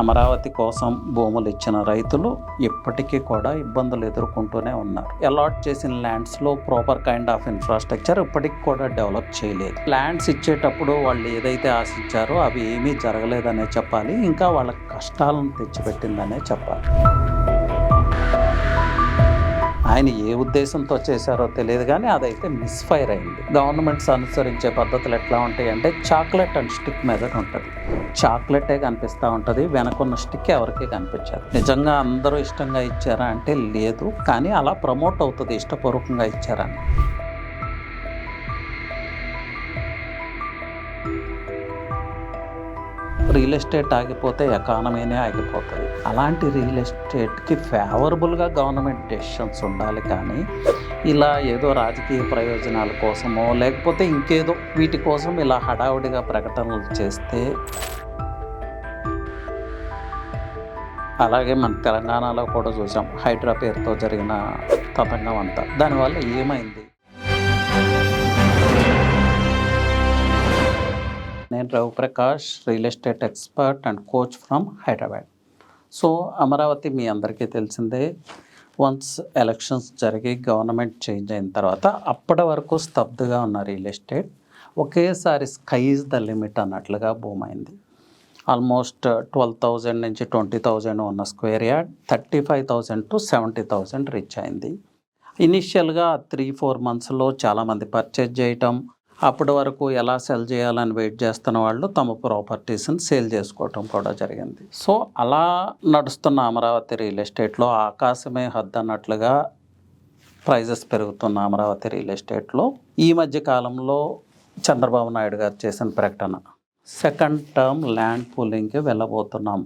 అమరావతి కోసం భూములు ఇచ్చిన రైతులు ఇప్పటికీ కూడా ఇబ్బందులు ఎదుర్కొంటూనే ఉన్నారు. అలాట్ చేసిన ల్యాండ్స్లో ప్రాపర్ కైండ్ ఆఫ్ ఇన్ఫ్రాస్ట్రక్చర్ ఇప్పటికి కూడా డెవలప్ చేయలేదు. ల్యాండ్స్ ఇచ్చేటప్పుడు వాళ్ళు ఏదైతే ఆశించారో అవి ఏమీ జరగలేదనే చెప్పాలి. ఇంకా వాళ్ళ కష్టాలను తెచ్చిపెట్టిందనే చెప్పాలి. ఆయన ఏ ఉద్దేశంతో చేశారో తెలియదు కానీ అదైతే మిస్ఫైర్ అయింది. గవర్నమెంట్స్ అనుసరించే పద్ధతులు ఎట్లా ఉంటాయి అంటే చాక్లెట్ అండ్ స్టిక్ మెథడ్ ఉంటుంది. చాక్లెటే కనిపిస్తూ ఉంటుంది వెనకున్న స్టిక్ ఎవరికి కనిపించదు. నిజంగా అందరూ ఇష్టంగా ఇచ్చారా అంటే లేదు కానీ అలా ప్రమోట్ అవుతుంది ఇష్టపూర్వకంగా ఇచ్చారని. రియల్ ఎస్టేట్ ఆగిపోతే ఎకానమీనే ఆగిపోతుంది. అలాంటి రియల్ ఎస్టేట్కి ఫేవరబుల్గా గవర్నమెంట్ డెసిషన్స్ ఉండాలి కానీ ఇలా ఏదో రాజకీయ ప్రయోజనాల కోసమో లేకపోతే ఇంకేదో వీటి కోసం ఇలా హడావుడిగా ప్రకటనలు చేస్తే అలాగే మన తెలంగాణలో కూడా చూసాం హైడ్రా పేరుతో జరిగిన తతంగం అంతా. దానివల్ల ఏమైంది? నేను Raviprakash real estate expert and coach from Hyderabad so Amaravati మీ అందరికీ తెలిసిందే వన్స్ ఎలక్షన్స్ జరిగి గవర్నమెంట్ చేంజ్ అయిన తర్వాత అప్పటి వరకు స్తబ్దుగా ఉన్న రియల్ ఎస్టేట్ ఒకేసారి స్కై ద లిమిట్ అన్నట్లుగా బూమ్ అయింది ఆల్మోస్ట్ ట్వెల్వ్ థౌజండ్ నుంచి ట్వంటీ థౌజండ్ ఉన్న square yard thirty five thousand to seventy thousand reach అయింది ఇనిషియల్గా త్రీ ఫోర్ మంత్స్లో చాలామంది పర్చేజ్ చేయటం అప్పటి వరకు ఎలా సెల్ చేయాలని వెయిట్ చేస్తున్న వాళ్ళు తమ ప్రాపర్టీస్ని సేల్ చేసుకోవటం కూడా జరిగింది. సో అలా నడుస్తున్న అమరావతి రియల్ ఎస్టేట్లో ఆకాశమే హద్దు అన్నట్లుగా ప్రైజెస్ పెరుగుతున్న అమరావతి రియల్ ఎస్టేట్లో ఈ మధ్య కాలంలో చంద్రబాబు నాయుడు గారు చేసిన ప్రకటన సెకండ్ టర్మ్ ల్యాండ్ పూలింగ్కి వెళ్ళబోతున్నాం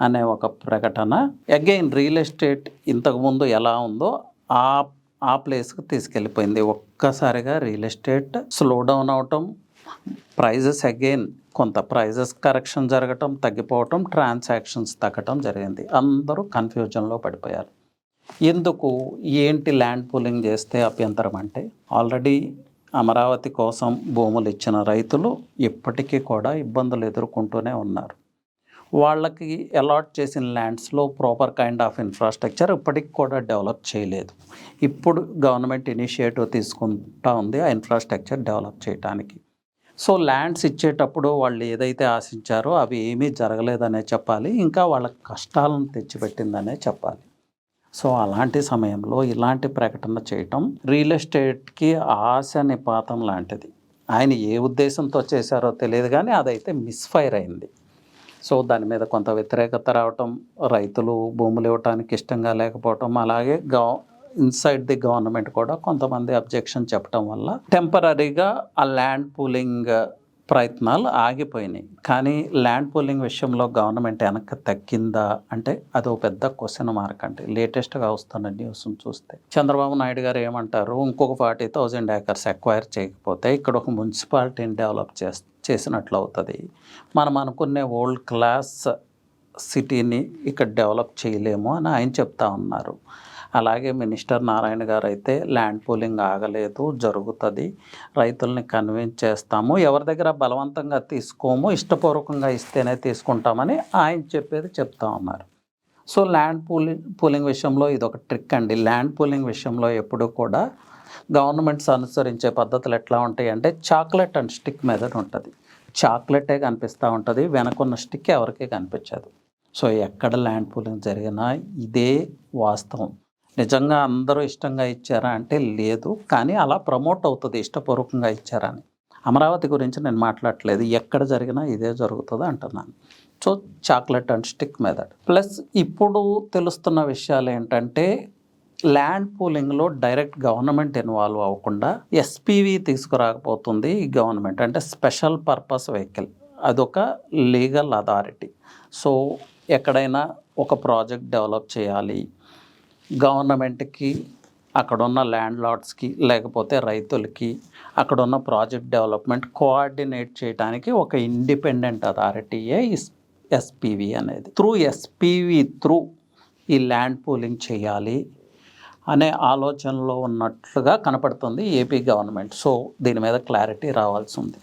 అనే ఒక ప్రకటన. అగైన్ రియల్ ఎస్టేట్ ఇంతకుముందు ఎలా ఉందో ఆ ఆ ప్లేస్కి తీసుకెళ్ళిపోయింది. ఒక్కసారిగా రియల్ ఎస్టేట్ స్లో డౌన్ అవటం ప్రైజెస్ అగైన్ కొంత ప్రైజెస్ కరెక్షన్ జరగటం తగ్గిపోవటం ట్రాన్సాక్షన్స్ తగ్గటం జరిగింది. అందరూ కన్ఫ్యూజన్లో పడిపోయారు. ఎందుకు? ఏంటి ల్యాండ్ పూలింగ్ చేస్తే అభ్యంతరం అంటే ఆల్రెడీ అమరావతి కోసం భూములు ఇచ్చిన రైతులు ఇప్పటికీ కూడా ఇబ్బందులు ఎదుర్కొంటూనే ఉన్నారు. వాళ్ళకి అలాట్ చేసిన ల్యాండ్స్లో ప్రాపర్ కైండ్ ఆఫ్ ఇన్ఫ్రాస్ట్రక్చర్ ఇప్పటికి కూడా డెవలప్ చేయలేదు. ఇప్పుడు గవర్నమెంట్ ఇనిషియేటివ్ తీసుకుంటా ఉంది ఆ ఇన్ఫ్రాస్ట్రక్చర్ డెవలప్ చేయడానికి సో ల్యాండ్స్ ఇచ్చేటప్పుడు వాళ్ళు ఏదైతే ఆశించారో అవి ఏమీ జరగలేదనే చెప్పాలి ఇంకా వాళ్ళ కష్టాలను తెచ్చిపెట్టిందనే చెప్పాలి. సో అలాంటి సమయంలో ఇలాంటి ప్రకటన చేయటం రియల్ ఎస్టేట్కి ఆశ నిపాతం లాంటిది. ఆయన ఏ ఉద్దేశంతో చేశారో తెలియదు కానీ అదైతే మిస్ఫైర్ అయింది. సో దాని మీద కొంత వ్యతిరేకత రావటం రైతులు భూములు ఇవ్వటానికి ఇష్టంగా లేకపోవటం అలాగే గవ ఇన్సైడ్ ది గవర్నమెంట్ కూడా కొంతమంది అబ్జెక్షన్ చెప్పడం వల్ల టెంపరీగా ఆ ల్యాండ్ పూలింగ్ ప్రయత్నాలు ఆగిపోయినాయి. కానీ ల్యాండ్ పూలింగ్ విషయంలో గవర్నమెంట్ వెనక్కి తగ్గిందా అంటే అది ఒక పెద్ద క్వశ్చన్ మార్క్ అంటే లేటెస్ట్గా వస్తున్న న్యూస్ని చూస్తే. చంద్రబాబు నాయుడు గారు ఏమంటారు? ఇంకొక ఫార్టీ థౌజండ్ ఏకర్స్ ఎక్వైర్ చేయకపోతే ఇక్కడ ఒక మున్సిపాలిటీని డెవలప్ చేస్తుంది చేసినట్లు అవుతుంది మనం అనుకునే ఓల్డ్ క్లాస్ సిటీని ఇక్కడ డెవలప్ చేయలేము అని ఆయన చెప్తా ఉన్నారు. అలాగే మినిస్టర్ నారాయణ గారు అయితే ల్యాండ్ పూలింగ్ ఆగలేదు జరుగుతుంది. రైతుల్ని కన్విన్స్ చేస్తాము. ఎవరి దగ్గర బలవంతంగా తీసుకోము ఇష్టపూర్వకంగా ఇస్తేనే తీసుకుంటామని ఆయన చెప్పేది చెప్తా ఉన్నారు. సో ల్యాండ్ పూలింగ్ పూలింగ్ విషయంలో ఇది ఒక ట్రిక్ అండి. ల్యాండ్ పూలింగ్ విషయంలో ఎప్పుడూ కూడా గవర్నమెంట్స్ అనుసరించే పద్ధతులు ఎట్లా ఉంటాయి అంటే చాక్లెట్ అండ్ స్టిక్ మెథడ్ ఉంటుంది. చాక్లెటే కనిపిస్తూ ఉంటుంది. వెనకున్న స్టిక్ ఎవరికీ కనిపించదు. సో ఎక్కడ ల్యాండ్ పూలింగ్ జరిగినా ఇదే వాస్తవం. నిజంగా అందరూ ఇష్టంగా ఇచ్చారా అంటే లేదు. కానీ అలా ప్రమోట్ అవుతుంది ఇష్టపూర్వకంగా ఇచ్చారని అమరావతి గురించి నేను మాట్లాడట్లేదు. ఎక్కడ జరిగినా ఇదే జరుగుతుంది అంటున్నాను. So chocolate and stick method. Plus ఇప్పుడు తెలుస్తున్న విషయాలు ఏంటంటే ల్యాండ్ పూలింగ్లో డైరెక్ట్ గవర్నమెంట్ ఇన్వాల్వ్ అవ్వకుండా ఎస్పీవి తీసుకురాకపోతుంది ఈ గవర్నమెంట్ అంటే స్పెషల్ పర్పస్ వెహికల్. అదొక లీగల్ అథారిటీ. సో ఎక్కడైనా ఒక ప్రాజెక్ట్ డెవలప్ చేయాలి గవర్నమెంట్కి అక్కడున్న ల్యాండ్ లార్డ్స్కి లేకపోతే రైతులకి అక్కడున్న ప్రాజెక్ట్ డెవలప్మెంట్ కోఆర్డినేట్ చేయడానికి ఒక ఇండిపెండెంట్ అథారిటీయే ఎస్పీవి అనేది. త్రూ ఎస్పీవి త్రూ ఈ ల్యాండ్ పూలింగ్ చేయాలి అనే ఆలోచనలో ఉన్నట్లుగా కనపడుతుంది ఏపీ గవర్నమెంట్. సో దీని మీద క్లారిటీ రావాల్సి ఉంది.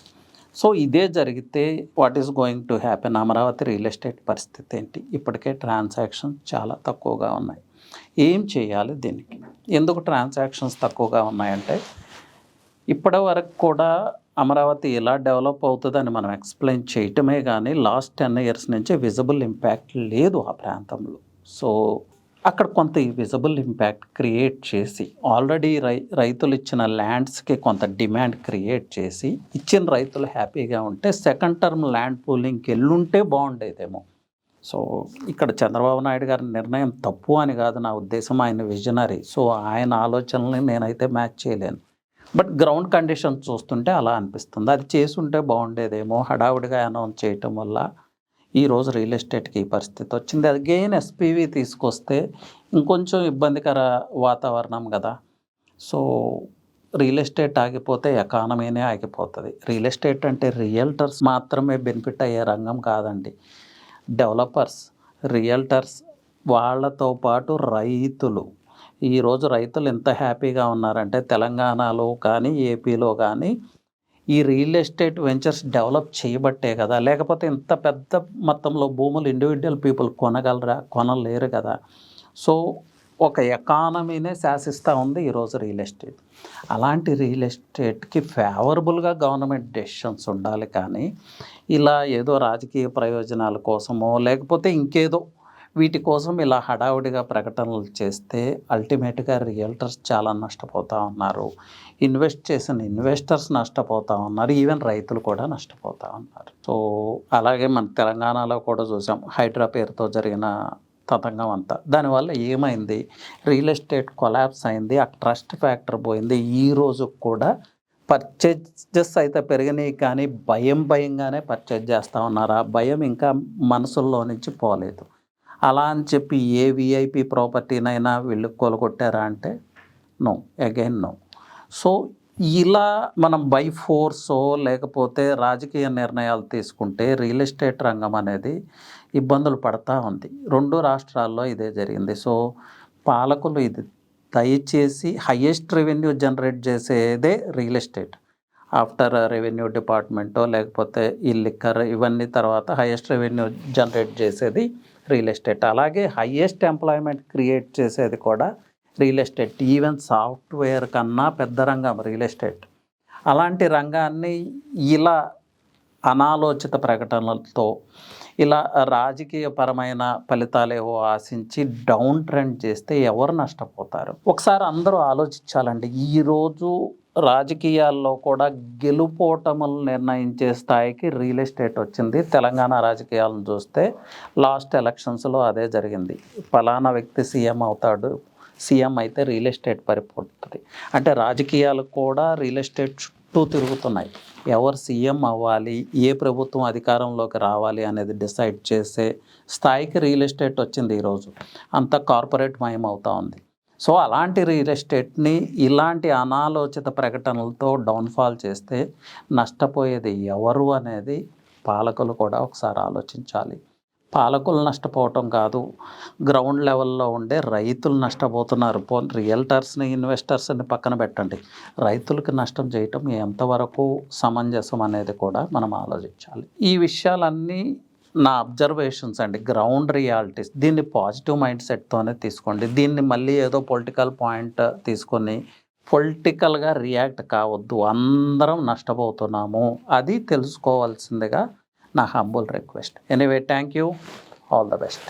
సో ఇదే జరిగితే what is going to happen Amaravati real estate పరిస్థితి ఏంటి? ఇప్పటికే ట్రాన్సాక్షన్ చాలా తక్కువగా ఉన్నాయి. ఏం చేయాలి దీనికి? ఎందుకు ట్రాన్సాక్షన్స్ తక్కువగా ఉన్నాయంటే ఇప్పటి వరకు కూడా అమరావతి ఎలా డెవలప్ అవుతుందని మనం ఎక్స్ప్లెయిన్ చేయటమే కానీ లాస్ట్ టెన్ ఇయర్స్ నుంచి విజిబుల్ ఇంపాక్ట్ లేదు ఆ ప్రాంతంలో. సో అక్కడ కొంత ఈ విజిబుల్ ఇంపాక్ట్ క్రియేట్ చేసి ఆల్రెడీ రై రైతులు ఇచ్చిన ల్యాండ్స్కి కొంత డిమాండ్ క్రియేట్ చేసి ఇచ్చిన రైతులు హ్యాపీగా ఉంటే సెకండ్ టర్మ్ ల్యాండ్ పూలింగ్కి వెళ్ళుంటే బాగుండేదేమో. సో ఇక్కడ చంద్రబాబు నాయుడు గారి నిర్ణయం తప్పు అని కాదు నా ఉద్దేశం. ఆయన విజనరీ సో ఆయన ఆలోచనల్ని నేనైతే మ్యాచ్ చేయలేను. బట్ గ్రౌండ్ కండిషన్ చూస్తుంటే అలా అనిపిస్తుంది. అది చేసుంటే బాగుండేదేమో. హడావుడిగా అనౌన్స్ చేయటం వల్ల ఈరోజు రియల్ ఎస్టేట్కి ఈ పరిస్థితి వచ్చింది. అగైన్ ఎస్పీవి తీసుకొస్తే ఇంకొంచెం ఇబ్బందికర వాతావరణం కదా. సో రియల్ ఎస్టేట్ ఆగిపోతే ఎకానమీనే ఆగిపోతుంది. రియల్ ఎస్టేట్ అంటే రియల్టర్స్ మాత్రమే బెనిఫిట్ అయ్యే రంగం కాదండి. డెవలపర్స్ రియల్టర్స్ వాళ్ళతో పాటు రైతులు. ఈరోజు రైతులు ఎంత హ్యాపీగా ఉన్నారంటే తెలంగాణలో కానీ ఏపీలో కానీ ఈ రియల్ ఎస్టేట్ వెంచర్స్ డెవలప్ చేయబట్టే కదా. లేకపోతే ఇంత పెద్ద మొత్తంలో భూములు ఇండివిజువల్ పీపుల్ కొనగలరా? కొనలేరు కదా. సో ఒక ఎకానమీనే శాసిస్తూ ఉంది ఈరోజు రియల్ ఎస్టేట్. అలాంటి రియల్ ఎస్టేట్కి ఫేవరబుల్గా గవర్నమెంట్ డెసిషన్స్ ఉండాలి కానీ ఇలా ఏదో రాజకీయ ప్రయోజనాల కోసమో లేకపోతే ఇంకేదో వీటి కోసం ఇలా హడావుడిగా ప్రకటనలు చేస్తే అల్టిమేట్గా రియల్టర్స్ చాలా నష్టపోతూ ఉన్నారు. ఇన్వెస్ట్ చేసిన ఇన్వెస్టర్స్ నష్టపోతూ ఉన్నారు. ఈవెన్ రైతులు కూడా నష్టపోతూ ఉన్నారు. సో అలాగే మన తెలంగాణలో కూడా చూసాం. హైడ్రా పేరుతో జరిగిన తతంగం అంతా. దానివల్ల ఏమైంది? రియల్ ఎస్టేట్ కొలాప్స్ అయింది. ఆ ట్రస్ట్ ఫ్యాక్టర్ పోయింది. ఈ రోజు కూడా పర్చేజెస్ అయితే పెరిగినాయి కానీ భయం భయంగానే పర్చేజ్ చేస్తూ ఉన్నారు. ఆ భయం ఇంకా మనసుల్లో నుంచి పోలేదు. అలా అని చెప్పి ఏ విఐపి ప్రాపర్టీనైనా వీళ్ళు కొలగొట్టారా అంటే నో అగైన్ నో. సో ఇలా మనం బై ఫోర్సో లేకపోతే రాజకీయ నిర్ణయాలు తీసుకుంటే రియల్ ఎస్టేట్ రంగం అనేది ఇబ్బందులు పడతా ఉంది. రెండు రాష్ట్రాల్లో ఇదే జరిగింది. సో పాలకులు ఇది దయచేసి హయ్యెస్ట్ రెవెన్యూ జనరేట్ చేసేదే రియల్ ఎస్టేట్. ఆఫ్టర్ రెవెన్యూ డిపార్ట్మెంటో లేకపోతే ఈ లిక్కర్ ఇవన్నీ తర్వాత హయ్యెస్ట్ రెవెన్యూ జనరేట్ చేసేది రియల్ ఎస్టేట్. అలాగే హయ్యెస్ట్ ఎంప్లాయ్మెంట్ క్రియేట్ చేసేది కూడా రియల్ ఎస్టేట్. ఈవెన్ సాఫ్ట్వేర్ కన్నా పెద్ద రంగం రియల్ ఎస్టేట్. అలాంటి రంగాన్ని ఇలా అనాలోచిత ప్రకటనలతో ఇలా రాజకీయపరమైన ఫలితాలేవో ఆశించి డౌన్ ట్రెండ్ చేస్తే ఎవరు నష్టపోతారు? ఒకసారి అందరూ ఆలోచించాలండి. ఈరోజు రాజకీయాల్లో కూడా గెలుపోటములు నిర్ణయించే స్థాయికి రియల్ ఎస్టేట్ వచ్చింది. తెలంగాణ రాజకీయాలను చూస్తే లాస్ట్ ఎలక్షన్స్లో అదే జరిగింది. ఫలానా వ్యక్తి సీఎం అవుతాడు. సీఎం అయితే రియల్ ఎస్టేట్ పరిపోతుంది అంటే రాజకీయాలు కూడా రియల్ ఎస్టేట్ చుట్టూ తిరుగుతున్నాయి. ఎవరు సీఎం అవ్వాలి ఏ ప్రభుత్వం అధికారంలోకి రావాలి అనేది డిసైడ్ చేసే స్థాయికి రియల్ ఎస్టేట్ వచ్చింది ఈరోజు. అంత కార్పొరేట్ మయం అవుతా ఉంది. సో అలాంటి రియల్ ఎస్టేట్ని ఇలాంటి అనాలోచిత ప్రకటనలతో డౌన్ఫాల్ చేస్తే నష్టపోయేది ఎవరు అనేది పాలకులు కూడా ఒకసారి ఆలోచించాలి. పాలకులు నష్టపోవటం కాదు గ్రౌండ్ లెవెల్లో ఉండే రైతులు నష్టపోతున్నారు. పో రియల్టర్స్ని ఇన్వెస్టర్స్ని పక్కన పెట్టండి. రైతులకు నష్టం చేయటం ఎంతవరకు సమంజసం అనేది కూడా మనం ఆలోచించాలి. ఈ విషయాలన్నీ నా అబ్జర్వేషన్స్ అండి గ్రౌండ్ రియాలిటీస్ దీన్ని పాజిటివ్ మైండ్ సెట్తోనే తీసుకోండి. దీన్ని మళ్ళీ ఏదో పొలిటికల్ పాయింట్ తీసుకొని పొలిటికల్గా రియాక్ట్ కావద్దు అందరం నష్టపోతున్నాము అది తెలుసుకోవాల్సిందిగా నా humble request anyway thank you all the best